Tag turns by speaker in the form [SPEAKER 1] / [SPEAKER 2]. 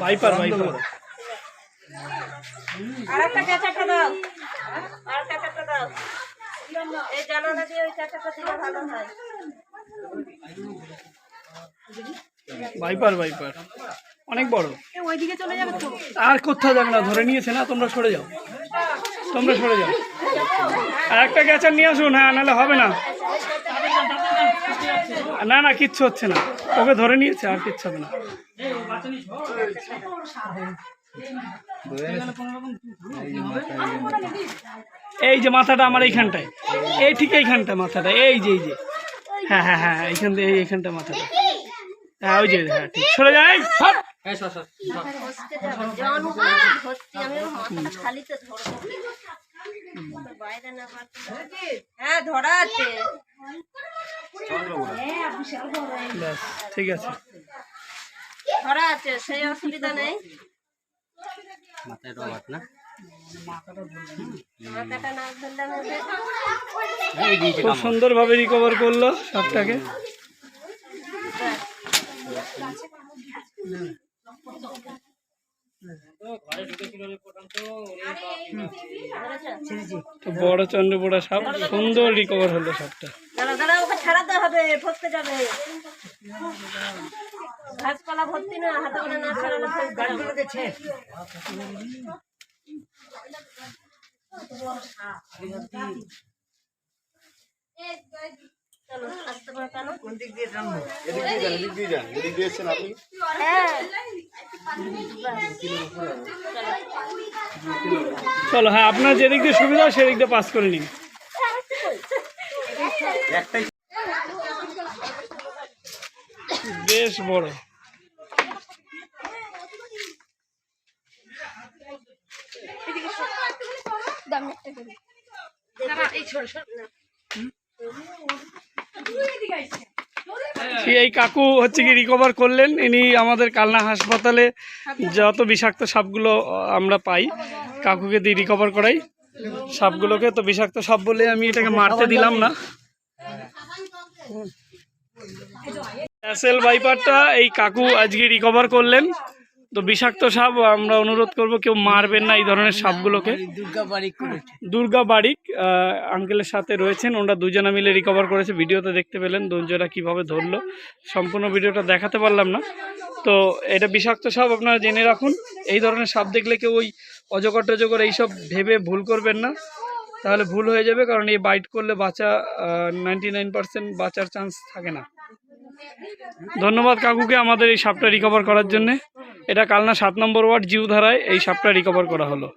[SPEAKER 1] Viper viper
[SPEAKER 2] আর একটা ক্যাচারটা দাও। আর ক্যাচারটা দাও। এই জানালা দিয়ে ওই ক্যাচারটা দিলে ভালো হয়।
[SPEAKER 1] ভাইপার ভাইপার অনেক বড়।
[SPEAKER 2] ওইদিকে চলে যাবে তো।
[SPEAKER 1] আর কোথাও যাবে না ধরে নিয়েছে না তোমরা সরে যাও। তোমরা সরে যাও। আর একটা গ্যাচার নিয়ে আসুন হ্যাঁ নাহলে হবে না। না না কিচ্ছু হচ্ছে না। ওকে ধরে নিয়েছে আর কিচ্ছু হবে না। এই যে মাথাটা আমার এইখানটায়। এই ঠিক এইখানটায় মাথাটা এই যে এই যে। হ্যাঁ হ্যাঁ হ্যাঁ এইখান থেকে এইখানটা মাথাটা। হ্যাঁ ওই যে হ্যাঁ ঠিক। সরে যায়
[SPEAKER 2] ধরতে যাবে জন ধরতে আমি ওর মাথাটা খালিতে ধরবো তো বাইরে না পারতে হ্যাঁ ধরা আছে।
[SPEAKER 1] ব্যাস ঠিক আছে।
[SPEAKER 2] ধরা আছে সেই অসুবিধা নেই। মাথাটা না ধরলে হবে।
[SPEAKER 1] খুব সুন্দরভাবে রিকভার করল সাপটাকে বড় চন্দ্রপোড়া সাপ সুন্দর রিকভার হলো সাপটা।
[SPEAKER 2] ছাড়াতে হবে ফসতে যাবে। ঘাসপালা ভর্তি না হাতে করে না ছাড়ালে ফসতে যাবে। চলো আস্তে করে টানো
[SPEAKER 3] এদিক দিয়ে যান এদিক দিয়ে যান? এদিক দিয়ে এসছেন আপনি
[SPEAKER 2] হ্যাঁ।
[SPEAKER 1] চলো হ্যাঁ আপনার যেদিক দিয়ে সুবিধা হয় সেদিক দিয়ে পাস করে নিন। বেশ বড়। কি এই কাকু হচ্ছে কি রিকভার করলেন? ইনি আমাদের কালনা হাসপাতালে যত বিষাক্ত সাপগুলো আমরা পাই, কাকুকে দিয়ে রিকভার করাই। সাপগুলোকে তো বিষাক্ত সাপ বলে আমি এটাকে মারতে দিলাম না। ভাইপারটা এই কাকু আজকে রিকভার করলেন। তো বিষাক্ত সাপ আমরা অনুরোধ করব কেউ মারবেন না এই ধরনের সাপগুলোকে। দুর্গা বারিক আঙ্কেলের সাথে রয়েছেন ওরা দুজনে মিলে রিকভার করেছে ভিডিওতে দেখতে পেলেন দুজনা কীভাবে ধরলো। সম্পূর্ণ ভিডিওটা দেখাতে পারলাম না। তো এটা বিষাক্ত সাপ আপনারা জেনে রাখুন এই ধরনের সাপ দেখলে কেউ ওই অজগর টজগর এইসব ভেবে ভুল করবেন না। তাহলে ভুল হয়ে যাবে কারণ এই বাইট করলে বাঁচা নাইনটি নাইন পার্সেন্ট বাঁচার চান্স থাকে না। ধন্যবাদ কাকুকে আমাদের এই সাপটা রিকভার করার জন্যে। এটা কালনা সাত নম্বর ওয়ার্ড জিউধারায় এই সাপটা রিকভার করা হলো।